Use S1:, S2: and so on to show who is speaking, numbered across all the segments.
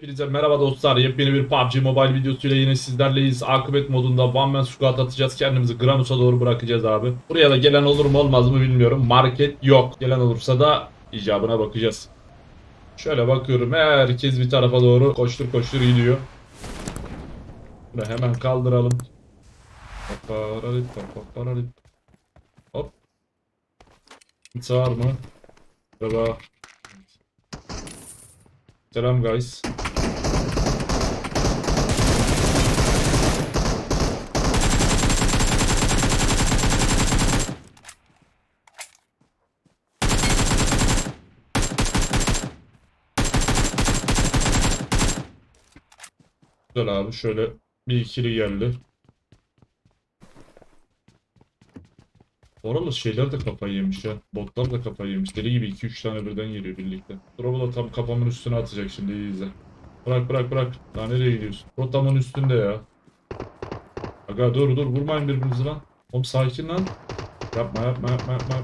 S1: Hepinize merhaba dostlar. Yepyeni bir PUBG Mobile videosuyla yine sizlerleyiz. Akıbet modunda One Man Squad atacağız. Kendimizi Granus'a doğru bırakacağız abi. Buraya da gelen olur mu olmaz mı bilmiyorum. Market yok. Gelen olursa da icabına bakacağız. Şöyle bakıyorum. Herkes bir tarafa doğru koştur koştur gidiyor. Bunu hemen kaldıralım. Hop. Kimse var mı? Merhaba. Selam guys. Güzel abi şöyle bir ikili geldi. Oralı şeyler de kafayı yemiş ya. Botlar da kafayı yemiş. Deli gibi 2-3 tane birden geliyor birlikte. Drop'u da tam kafamın üstüne atacak şimdi iyi izle. Bırak bırak bırak. Daha nereye gidiyorsun? Rotamın üstünde ya. Aga dur dur vurmayın birbirinizi lan. Oğlum sakin lan. Yapma yapma yapma yapma.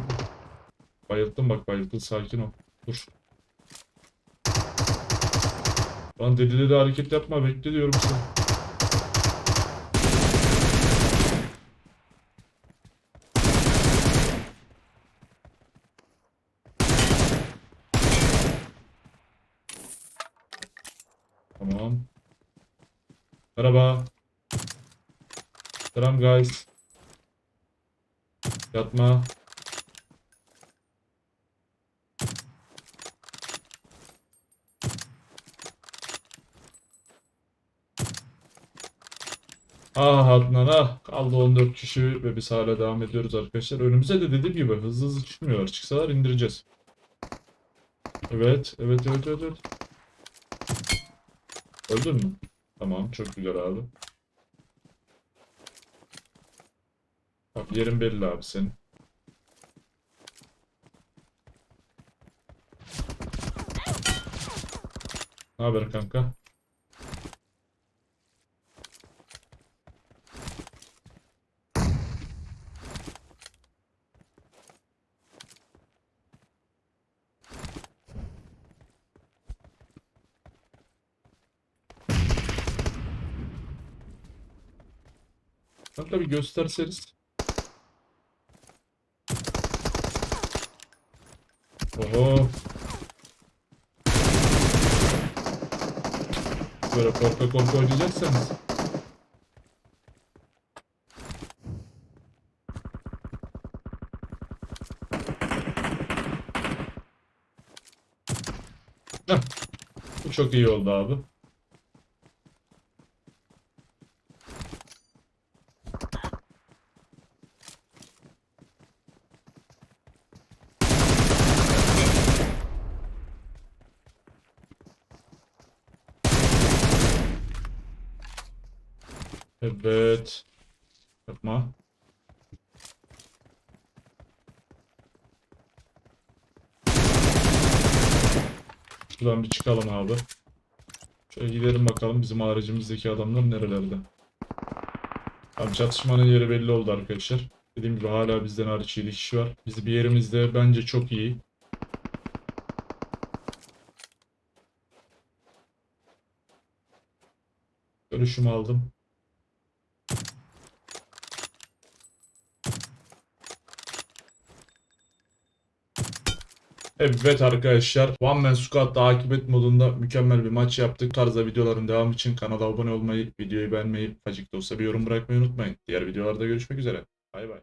S1: yapma. Bak bayılttın sakin ol. Dur. Lan deli deli hareket yapma bekle diyorum sana. Tamam. Merhaba. Selam guys. Yatma. Ah Adnan ah. Kaldı 14 kişi ve biz hala devam ediyoruz arkadaşlar. Önümüze de dediğim gibi hızlı hızlı çıkmıyorlar. Çıksalar indireceğiz. Evet, evet, evet, evet. evet. Öldün mü? Tamam, çok güzel abi. Bak yerin belli abi senin. Ne haber kanka? Kanka bir gösterseniz. Oho. Böyle korka korka oynayacaksanız. Heh. Bu çok iyi oldu abi. Evet. Yapma. Şuradan bir çıkalım abi. Şöyle gidelim bakalım bizim haricimizdeki adamlar nerelerde. Tamam çatışmanın yeri belli oldu arkadaşlar. Dediğim gibi hala bizden hariç 7 kişi var. Biz bir yerimizde bence çok iyi. Görüşümü aldım. Evet arkadaşlar One Man Squad takip et modunda mükemmel bir maç yaptık. Tarzda videoların devamı için kanala abone olmayı, videoyu beğenmeyi, acık da olsa bir yorum bırakmayı unutmayın. Diğer videolarda görüşmek üzere. Bay bay.